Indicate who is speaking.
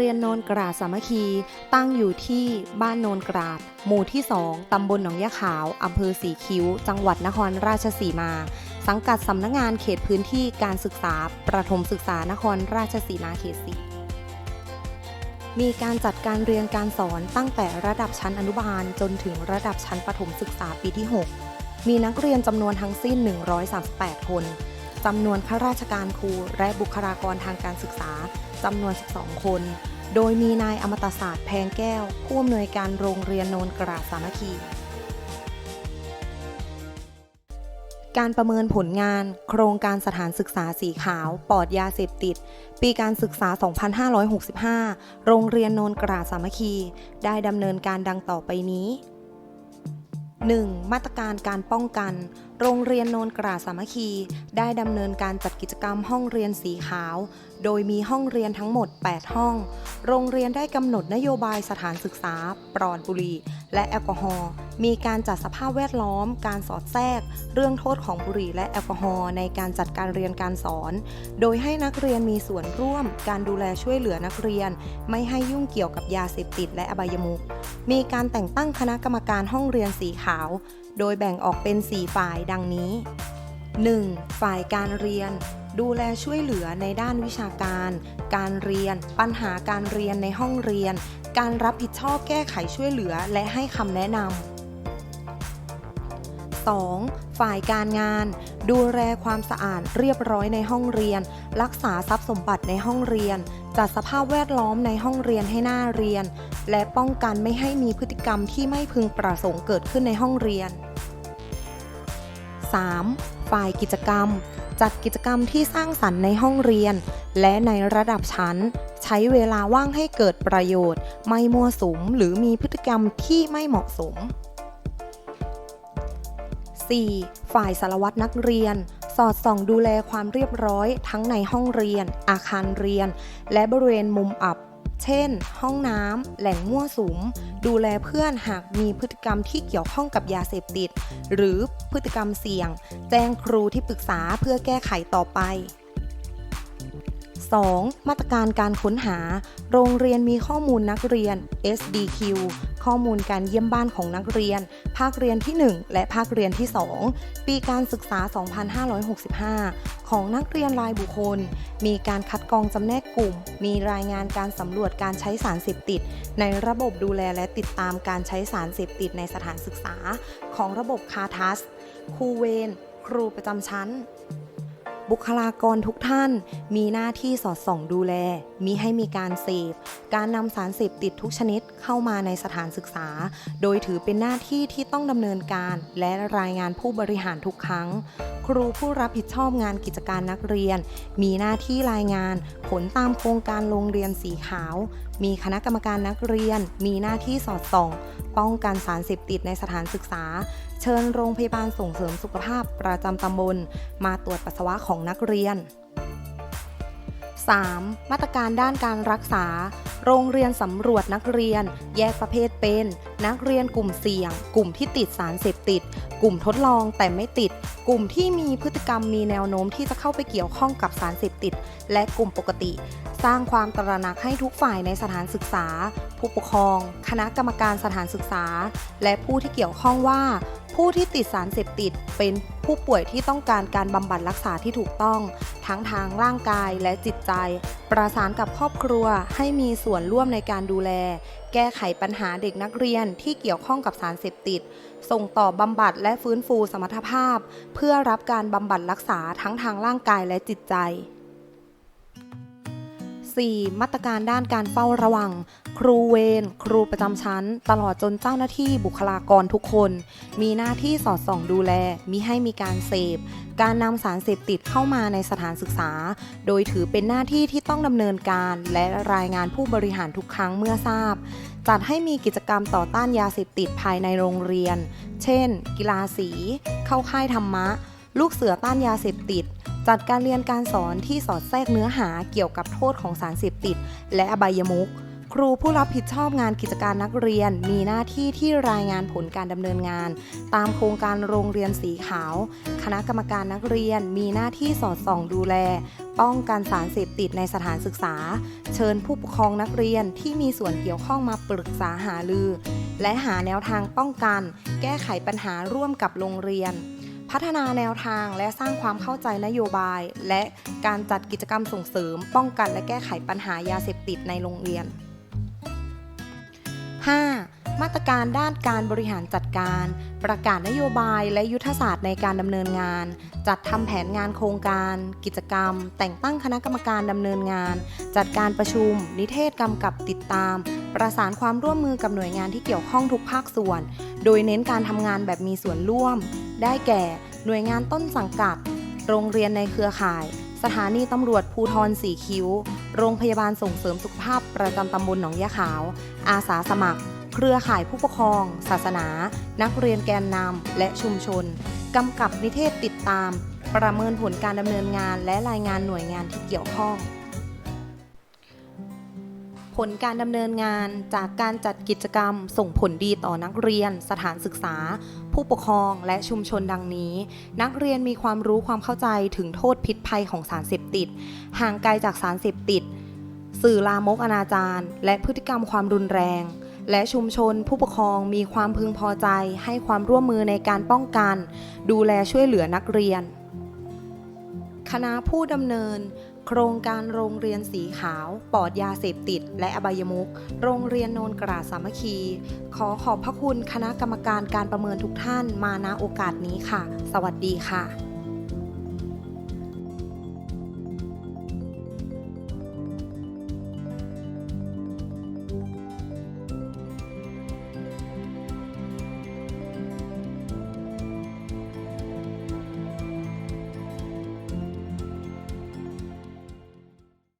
Speaker 1: เรียนโนนกราดสามัคคี ตั้งอยู่ที่บ้านโนนกราด หมู่ที่ 2 ตำบลหนองยะขาว อำเภอสีคิ้ว จังหวัดนครราชสีมา สังกัดสำนักงงานเขตพื้นที่การศึกษา ประถมศึกษานครราชสีมาเขตสีมีการจัดการเรียนการสอนตั้งแต่ระดับชั้นอนุบาลจนถึงระดับชั้นประถมศึกษาปีที่ 6 มีนักเรียนจำนวนทั้งสิ้น 138 คน จำนวนข้าราชการครูและบุคลากรทางการศึกษาจำนวน 12 คน โดยมีนายอมตศาสตร์แพงแก้ว ผู้อำนวยการโรงเรียนโนนกราสามัคคี การประเมินผลงาน โครงการสถานศึกษาสีขาวปลอดยาเสพติด ปีการศึกษา 2565 โรงเรียนโนนกราสามัคคี ได้ดำเนินการดังต่อไปนี้ 1. มาตรการการป้องกัน โรงเรียนโนนกราสามัคคี ได้ดำเนินการจัดกิจกรรมห้องเรียนสีขาว โดยมีห้องเรียนทั้งหมด 8 ห้อง โรงเรียนได้กำหนดนโยบายสถานศึกษา ปลอดบุหรี่ และแอลกอฮอล์ มีการจัดสภาพแวดล้อม การสอดแทรก เรื่องโทษของบุหรี่และแอลกอฮอล์ในการจัดการเรียนการสอน โดยให้นักเรียนมีส่วนร่วม การดูแลช่วยเหลือนักเรียน ไม่ให้ยุ่งเกี่ยวกับยาเสพติดและอบายมุข มีการแต่งตั้งคณะกรรมการห้องเรียนสีขาว โดยแบ่งออกเป็น 4 ฝ่ายดังนี้ 1. ฝ่ายการเรียน ดูแลช่วยเหลือในด้านวิชาการ การเรียน ปัญหาการเรียนในห้องเรียน การรับผิดชอบแก้ไขช่วยเหลือและให้คำแนะนำ 2. ฝ่ายการงาน ดูแลความสะอาดเรียบร้อยในห้องเรียน รักษาทรัพย์สมบัติในห้องเรียน จัดสภาพแวดล้อมในห้องเรียนให้น่าเรียน และป้องกันไม่ให้มีพฤติกรรมที่ไม่พึงประสงค์เกิดขึ้นในห้องเรียน 3. ฝ่ายกิจกรรม จัดกิจกรรมที่สร้างสรรค์ในห้องเรียน และในระดับชั้น ใช้เวลาว่างให้เกิดประโยชน์ ไม่มั่วสุมหรือมีพฤติกรรมที่ไม่เหมาะสม 4. ฝ่ายสารวัตรนักเรียน สอดส่องดูแลความเรียบร้อยทั้งในห้องเรียน อาคารเรียน และบริเวณมุมอับ เช่น ห้องน้ำ แหล่งมั่วสุม ดูแลเพื่อนหากมีพฤติกรรมที่เกี่ยวข้องกับยาเสพติด หรือพฤติกรรมเสี่ยง แจ้งครูที่ปรึกษาเพื่อแก้ไขต่อไป 2. มาตรการการค้นหา โรงเรียนมีข้อมูลนักเรียน SDQ ข้อมูลการเยี่ยมบ้านของนักเรียน ภาคเรียนที่ 1 และภาคเรียนที่ 2 ปีการศึกษา 2565 ของนักเรียนรายบุคคล มีการคัดกรองจำแนกกลุ่ม มีรายงานการสำรวจการใช้สารเสพติด ในระบบดูแลและติดตามการใช้สารเสพติดในสถานศึกษา ของระบบคาทัสครูเวรครูประจำชั้น บุคลากรทุกท่าน มีหน้าที่สอดส่องดูแลมีให้มีการเสพ การนำสารเสพติดทุกชนิดเข้ามาในสถานศึกษา โดยถือเป็นหน้าที่ที่ต้องดำเนินการและรายงานผู้บริหารทุกครั้ง ครูผู้รับผิดชอบงานกิจการนักเรียน มีหน้าที่รายงาน ผลตามโครงการโรงเรียนสีขาว มีคณะกรรมการนักเรียน มีหน้าที่สอดส่อง ป้องกันสารเสพติดในสถานศึกษา เชิญโรงพยาบาลส่งเสริมสุขภาพประจำตำบล มาตรวจปัสสาวะของนักเรียน 3. มาตรการด้านการรักษา โรงเรียนสำรวจนักเรียน แยกประเภทเป็น นักเรียนกลุ่มเสี่ยง กลุ่มที่ติดสารเสพติด กลุ่มทดลองแต่ไม่ติด กลุ่มที่มีพฤติกรรมมีแนวโน้มที่จะเข้าไปเกี่ยวข้องกับสารเสพติด และกลุ่มปกติ สร้างความตระหนักให้ทุกฝ่ายในสถานศึกษา ผู้ปกครอง คณะกรรมการสถานศึกษา และผู้ที่เกี่ยวข้องว่า ผู้ที่ติดสารเสพติดเป็นผู้ป่วยที่ต้องการการบำบัดรักษาที่ถูกต้อง ทั้งทางร่างกายและจิตใจ ประสานกับครอบครัวให้มีส่วนร่วมในการดูแล แก้ไขปัญหาเด็กนักเรียนที่เกี่ยวข้องกับสารเสพติด ส่งต่อบำบัดและฟื้นฟูสมรรถภาพ เพื่อรับการบำบัดรักษาทั้งทางร่างกายและจิตใจ 4. มาตรการด้านการเฝ้าระวัง ครูเวรครูประจำชั้น ตลอดจนเจ้าหน้าที่บุคลากรทุกคน มีหน้าที่สอดส่องดูแลมิให้มีการเสพ การนำสารเสพติดเข้ามาในสถานศึกษา โดยถือเป็นหน้าที่ที่ต้องดำเนินการ และรายงานผู้บริหารทุกครั้งเมื่อทราบ จัดให้มีกิจกรรมต่อต้านยาเสพติดภายในโรงเรียน เช่น กีฬาสี เข้าค่ายธรรมะ ลูกเสือต้านยาเสพติด จัดการเรียนการสอนที่สอดแทรกเนื้อหาเกี่ยวกับโทษของสารเสพติด และอบายมุขครูผู้รับผิดชอบงานกิจการนักเรียน มีหน้าที่ที่รายงานผลการดำเนินงาน ตามโครงการโรงเรียนสีขาว คณะกรรมการนักเรียนมีหน้าที่สอดส่องดูแล ป้องกันสารเสพติดในสถานศึกษา เชิญผู้ปกครองนักเรียนที่มีส่วนเกี่ยวข้องมาปรึกษาหารือ และหาแนวทางป้องกัน แก้ไขปัญหาร่วมกับโรงเรียน พัฒนาแนวทางและสร้างความเข้าใจนโยบาย และการจัดกิจกรรมส่งเสริม ป้องกันและแก้ไขปัญหายาเสพติดในโรงเรียน 5. มาตรการด้านการบริหารจัดการ ประกาศนโยบายและยุทธศาสตร์ในการดำเนินงาน จัดทำแผนงานโครงการ กิจกรรม แต่งตั้งคณะกรรมการดำเนินงาน จัดการประชุม นิเทศกำกับติดตาม ประสานความร่วมมือกับหน่วยงานที่เกี่ยวข้องทุกภาคส่วน โดยเน้นการทำงานแบบมีส่วนร่วม ได้แก่ หน่วยงานต้นสังกัด โรงเรียนในเครือข่าย สถานีตำรวจภูทรสีคิ้ว โรงพยาบาลส่งเสริมสุขภาพประจำตำบลหนองยะขาว อาสาสมัคร เครือข่ายผู้ปกครอง ศาสนา นักเรียนแกนนำและชุมชนกำกับนิเทศติดตาม ประเมินผลการดำเนินงานและรายงานหน่วยงานที่เกี่ยวข้อง ลการดำเนินงานจากการจัดกิจกรรม ส่งผลดีต่อนักเรียน สถานศึกษา ผู้ปกครองและชุมชนดังนี้ นักเรียนมีความรู้ความเข้าใจถึงโทษพิษภัยของสารเสพติด ห่างไกลจากสารเสพติด สื่อลามกอนาจารและพฤติกรรมความรุนแรง และชุมชน ผู้ปกครองมีความพึงพอใจ ให้ความร่วมมือในการป้องกัน ดูแลช่วยเหลือนักเรียน คณะผู้ดำเนิน โครงการโรงเรียนสีขาว ปลอดยาเสพติด และอบายมุขโรงเรียนโนนกราสามัคคี ขอขอบพระคุณคณะกรรมการการประเมินทุกท่านมาณโอกาสนี้ค่ะ สวัสดีค่ะ